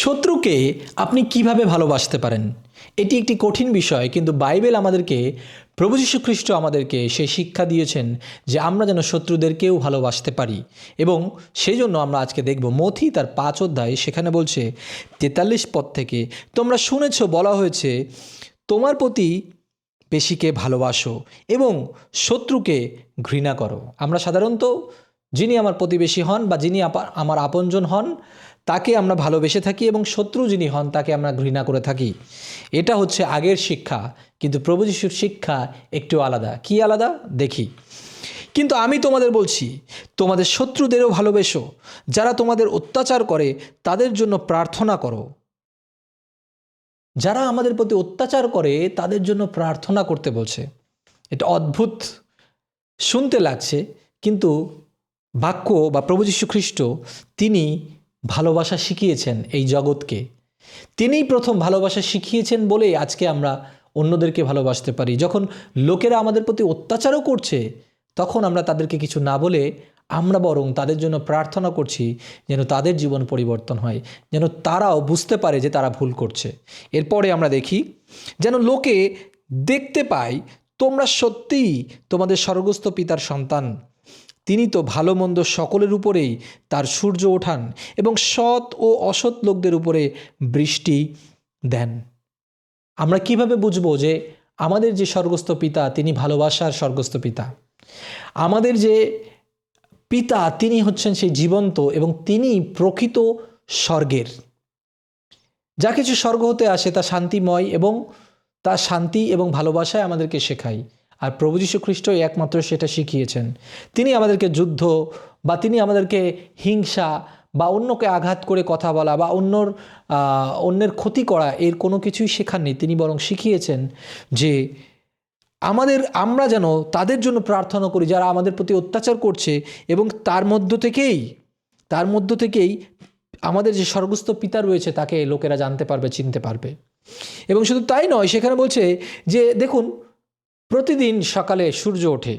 শত্রুকে আপনি কীভাবে ভালোবাসতে পারেন? এটি একটি কঠিন বিষয়, কিন্তু বাইবেল আমাদেরকে, প্রভু খ্রিস্ট আমাদেরকে সেই শিক্ষা দিয়েছেন যে আমরা যেন শত্রুদেরকেও ভালোবাসতে পারি। এবং সেই জন্য আমরা আজকে দেখব মথি তার পাঁচ অধ্যায় সেখানে বলছে, তেতাল্লিশ পদ থেকে, তোমরা শুনেছ বলা হয়েছে, তোমার প্রতি পেশিকে ভালোবাসো এবং শত্রুকে ঘৃণা করো। আমরা সাধারণত যিনি আমার প্রতিবেশী হন বা যিনি আমার আপনজন হন তাকে আমরা ভালোবেসে থাকি এবং শত্রু যিনি হন, তাকে আমরা ঘৃণা করে থাকি। এটা হচ্ছে আগের শিক্ষা, কিন্তু প্রভু যিশুর শিক্ষা একটু আলাদা। কি আলাদা? দেখি। কিন্তু আমি তোমাদের বলছি, তোমাদের শত্রুদেরও ভালোবেসো। যারা তোমাদের অত্যাচার করে, তাদের জন্য প্রার্থনা করো। যারা আমাদের প্রতি অত্যাচার করে, তাদের জন্য প্রার্থনা করতে বলছে। এটা অদ্ভুত। শুনতে লাগছে, কিন্তু বাক্য বা প্রভু যীশু খ্রিস্ট, তিনি ভালোবাসা শিখিয়েছেন এই জগৎকে। তিনিই প্রথম ভালোবাসা শিখিয়েছেন বলেই আজকে আমরা অন্যদেরকে ভালোবাসতে পারি। যখন লোকেরা আমাদের প্রতি অত্যাচারও করছে, তখন আমরা তাদেরকে কিছু না বলে আমরা বরং তাদের জন্য প্রার্থনা করছি যেন তাদের জীবন পরিবর্তন হয়, যেন তারাও বুঝতে পারে যে তারা ভুল করছে। এরপরে আমরা দেখি, যেন লোকে দেখতে পায়, তোমরা সত্যিই তোমাদের স্বর্গস্থ পিতার সন্তান। তিনি তো ভালো মন্দ সকলের উপরেই তার সূর্য ওঠান এবং সৎ ও অসৎ লোকদের উপরে বৃষ্টি দেন। আমরা কীভাবে বুঝব যে আমাদের যে স্বর্গস্থ পিতা, তিনি ভালোবাসার স্বর্গস্থ পিতা? আমাদের যে পিতা, তিনি হচ্ছেন সেই জীবন্ত এবং তিনি প্রকৃত স্বর্গের। যা কিছু স্বর্গ হতে আসে তা শান্তিময় এবং তা শান্তি এবং ভালোবাসায় আমাদেরকে শেখায়। আর প্রভু যীশু খ্রিস্টই একমাত্র সেটা শিখিয়েছেন। তিনি আমাদেরকে যুদ্ধ বা তিনি আমাদেরকে হিংসা বা অন্যকে আঘাত করে কথা বলা বা অন্যর অন্যের ক্ষতি করা এর কোনো কিছুই শেখাননি। তিনি বরং শিখিয়েছেন যে আমাদের, আমরা যেন তাদের জন্য প্রার্থনা করি যারা আমাদের প্রতি অত্যাচার করছে এবং তার মধ্য থেকেই, তার মধ্য থেকেই আমাদের যে স্বর্গস্থ পিতা রয়েছে তাকে লোকেরা জানতে পারবে, চিনতে পারবে। এবং শুধু তাই নয়, সেখানে বলছে যে, দেখুন প্রতিদিন সকালে সূর্য ওঠে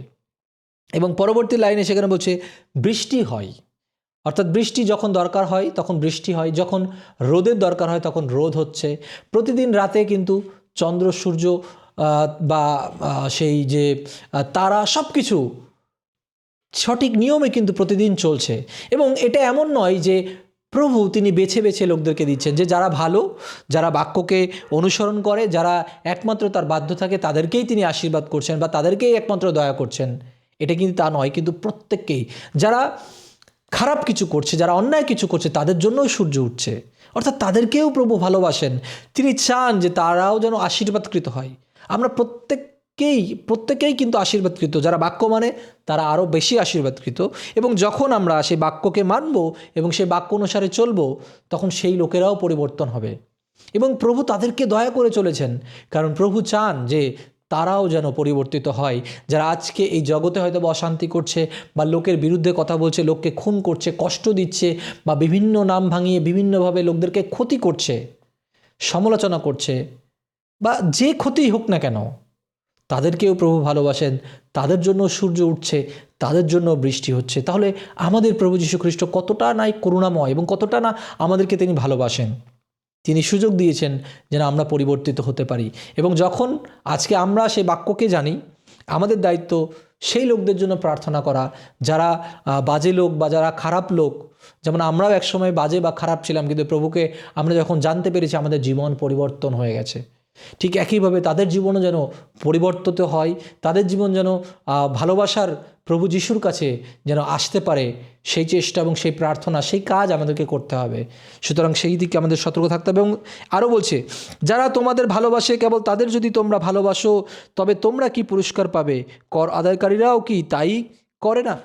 এবং পরবর্তী লাইনে সেখানে বলছে, বৃষ্টি হয়। অর্থাৎ বৃষ্টি যখন দরকার হয়, তখন বৃষ্টি হয়। যখন রোদের দরকার হয়, তখন রোদ হচ্ছে। প্রতিদিন রাতে কিন্তু চন্দ্র, সূর্য বা সেই যে তারা সব কিছু সঠিক নিয়মে কিন্তু প্রতিদিন চলছে। এবং এটা এমন নয় যে প্রভু তিনি বেছে বেছে লোকদেরকে দিচ্ছেন যে যারা ভালো, যারা বাক্যকে অনুসরণ করে, যারা একমাত্র তার বাধ্য থাকে, তাদেরকেই তিনি আশীর্বাদ করছেন বা তাদেরকেই একমাত্র দয়া করছেন। এটা কিন্তু তা নয়, কিন্তু প্রত্যেককেই। যারা খারাপ কিছু করছে, যারা অন্যায় কিছু করছে, তাদের জন্যই সূর্য উঠছে। অর্থাৎ তাদেরকেও প্রভু ভালোবাসেন। তিনি চান যে তারাও যেন আশীর্বাদকৃত হয়। আমরা প্রত্যেককেই, প্রত্যেকেই কিন্তু আশীর্বাদকৃত। যারা বাক্য মানে তারা আরও বেশি আশীর্বাদকৃত। এবং যখন আমরা সেই বাক্যকে মানব এবং সেই বাক্য অনুসারে চলবো, তখন সেই লোকেরাও পরিবর্তন হবে। এবং প্রভু তাদেরকে দয়া করে চলেছেন। কারণ প্রভু চান যে তারাও যেন পরিবর্তিত হয়। যারা আজকে এই জগতে হয়তো বা অশান্তি করছে বা লোকের বিরুদ্ধে কথা বলছে, লোককে খুন করছে, কষ্ট দিচ্ছে বা বিভিন্ন নাম ভাঙিয়ে বিভিন্নভাবে লোকদেরকে ক্ষতি করছে, সমালোচনা করছে বা যে ক্ষতি হোক না কেন তাদেরকেও প্রভু ভালোবাসেন। তাদের জন্য সূর্য উঠছে, তাদের জন্য বৃষ্টি হচ্ছে। তাহলে আমাদের প্রভু যীশু খ্রিস্ট কতটা নাই করুণাময় এবং কতটা না আমাদেরকে তিনি ভালোবাসেন? তিনি সুযোগ দিয়েছেন যেন আমরা পরিবর্তিত হতে পারি। এবং যখন আজকে আমরা সেই বাক্যকে জানি, আমাদের দায়িত্ব সেই লোকদের জন্য প্রার্থনা করা, যারা বাজে লোক বা যারা খারাপ লোক, যেমন আমরাও একসময় বাজে বা খারাপ ছিলাম, কিন্তু প্রভুকে আমরা যখন জানতে পেরেছি, আমাদের জীবন পরিবর্তন হয়ে গেছে। ঠিক একইভাবে তাদের জীবনও যেন পরিবর্তিত হয়, তাদের জীবন যেন ভালোবাসার প্রভু যিশুর কাছে যেন আসতে পারে, সেই চেষ্টা এবং সেই প্রার্থনা, সেই কাজ আমাদেরকে করতে হবে। সুতরাং সেই দিকে আমাদের সতর্ক থাকতে হবে এবং আরও বলছে, যারা তোমাদের ভালোবাসে, কেবল তাদের যদি তোমরা ভালোবাসো, তবে তোমরা কি পুরস্কার পাবে? কর আদায়কারীরাও কি তাই করে না?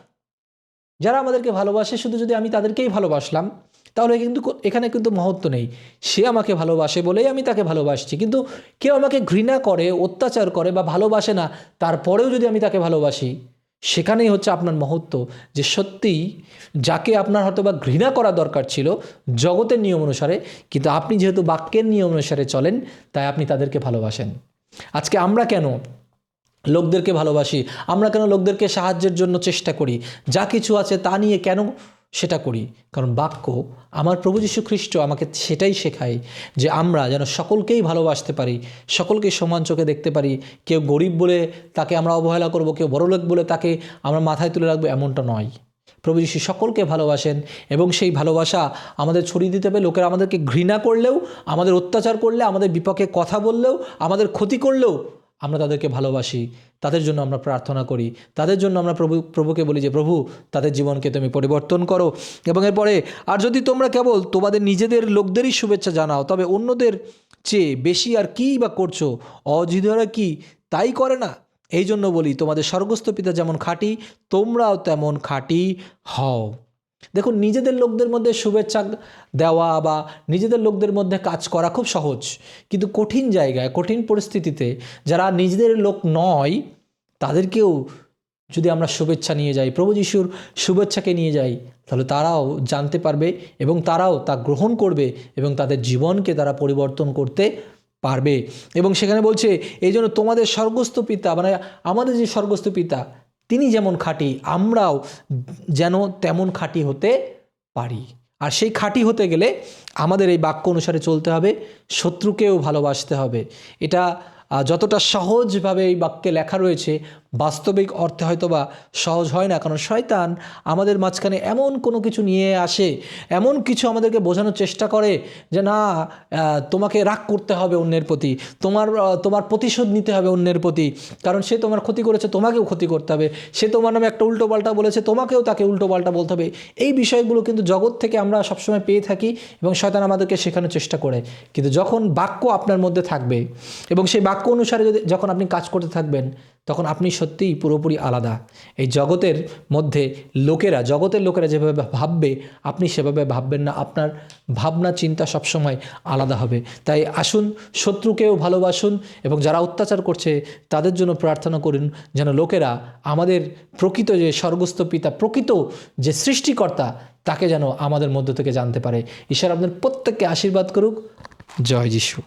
যারা আমাদেরকে ভালোবাসে, শুধু যদি আমি তাদেরকেই ভালোবাসলাম তাহলে কিন্তু এখানে কিন্তু মহত্ব নেই। সে আমাকে ভালোবাসে বলেই আমি তাকে ভালোবাসছি। কিন্তু কেউ আমাকে ঘৃণা করে, অত্যাচার করে বা ভালোবাসে না, তারপরেও যদি আমি তাকে ভালোবাসি, সেখানেই হচ্ছে আপনার মহত্ব। যে সত্যিই যাকে আপনার হয়তো বা ঘৃণা করা দরকার ছিল জগতের নিয়ম অনুসারে, কিন্তু আপনি যেহেতু বাক্যের নিয়ম অনুসারে চলেন, তাই আপনি তাদেরকে ভালোবাসেন। আজকে আমরা কেন লোকদেরকে ভালোবাসি? আমরা কেন লোকদেরকে সাহায্যের জন্য চেষ্টা করি? যা কিছু আছে তা নিয়ে কেন সেটা করি। কারণ বাক্য, আমার প্রভু যীশু খ্রিস্ট আমাকে সেটাই শেখায় যে আমরা যেন সকলকেই ভালোবাসতে পারি, সকলকে সমান চোখে দেখতে পারি। কেউ গরিব বলে তাকে আমরা অবহেলা করব, কেউ বড়লোক বলে তাকে আমরা মাথায় তুলে রাখব, এমনটা নয়। প্রভু যীশু সকলকে ভালোবাসেন এবং সেই ভালোবাসা আমাদের ছড়িয়ে দিতে হবে। লোকেরা আমাদেরকে ঘৃণা করলেও, আমাদের অত্যাচার করলে, আমাদের বিপক্ষে কথা বললেও, আমাদের ক্ষতি করলেও আমরা তাদেরকে ভালোবাসি, তাদের জন্য আমরা প্রার্থনা করি, তাদের জন্য আমরা প্রভু, প্রভুকে বলি যে, প্রভু, তাদের জীবনকে তুমি পরিবর্তন করো। এবং এরপরে, আর যদি তোমরা কেবল তোমাদের নিজেদের লোকদেরই শুভেচ্ছা জানাও, তবে অন্যদের চেয়ে বেশি আর কী বা করছ? অজিদরা কি তাই করে না? এই জন্য বলি, তোমাদের স্বর্গস্থ পিতা যেমন খাঁটি, তোমরাও তেমন খাঁটি হও। দেখুন, নিজেদের লোকদের মধ্যে শুভেচ্ছা দেওয়া বা নিজেদের লোকদের মধ্যে কাজ করা খুব সহজ। কিন্তু কঠিন জায়গায়, কঠিন পরিস্থিতিতে যারা নিজেদের লোক নয়, তাদেরকেও যদি আমরা শুভেচ্ছা নিয়ে যাই, প্রভু যিশুর শুভেচ্ছাকে নিয়ে যাই, তাহলে তারাও জানতে পারবে এবং তারাও তা গ্রহণ করবে এবং তাদের জীবনকে তারা পরিবর্তন করতে পারবে। এবং সেখানে বলছে, এই জন্য তোমাদের স্বর্গস্থ পিতা মানে আমাদের যে স্বর্গস্থ পিতা তিনি যেমন খাঁটি, আমরাও যেন তেমন খাঁটি হতে পারি। আর সেই খাঁটি হতে গেলে আমাদের এই বাক্য অনুসারে চলতে হবে, শত্রুকেও ভালোবাসতে হবে। এটা যতটা সহজভাবে এই বাক্যে লেখা রয়েছে বাস্তবিক অর্থে হয়তো বা সহজ হয় না, কারণ শয়তান আমাদের মাঝখানে এমন কোনো কিছু নিয়ে আসে, এমন কিছু আমাদেরকে বোঝানোর চেষ্টা করে যে না তোমাকে রাগ করতে হবে অন্যের প্রতি, তোমার তোমার প্রতিশোধ নিতে হবে অন্যের প্রতি, কারণ সে তোমার ক্ষতি করেছে, তোমাকেও ক্ষতি করতে হবে, সে তোমার নামে একটা উল্টো পাল্টা বলেছে, তোমাকেও তাকে উল্টো পাল্টা বলতে হবে। এই বিষয়গুলো কিন্তু জগৎ থেকে আমরা সবসময় পেয়ে থাকি এবং শয়তান আমাদেরকে শেখানোর চেষ্টা করে। কিন্তু যখন বাক্য আপনার মধ্যে থাকবে এবং সেই বাক্য অনুসারে যদি, যখন আপনি কাজ করতে থাকবেন তখন আপনি সত্যিই পুরোপুরি আলাদা। এই জগতের মধ্যে লোকেরা, জগতের লোকেরা যেভাবে ভাববে, আপনি সেভাবে ভাববেন না। আপনার ভাবনা, চিন্তা সবসময় আলাদা হবে। তাই আসুন, শত্রুকেও ভালোবাসুন এবং যারা অত্যাচার করছে, তাদের জন্য প্রার্থনা করুন যেন লোকেরা আমাদের প্রকৃত যে স্বর্গস্থ পিতা, প্রকৃত যে সৃষ্টিকর্তা, তাকে যেন আমাদের মধ্য থেকে জানতে পারে। ঈশ্বর আপনাদের প্রত্যেককে আশীর্বাদ করুক। জয় যিশু।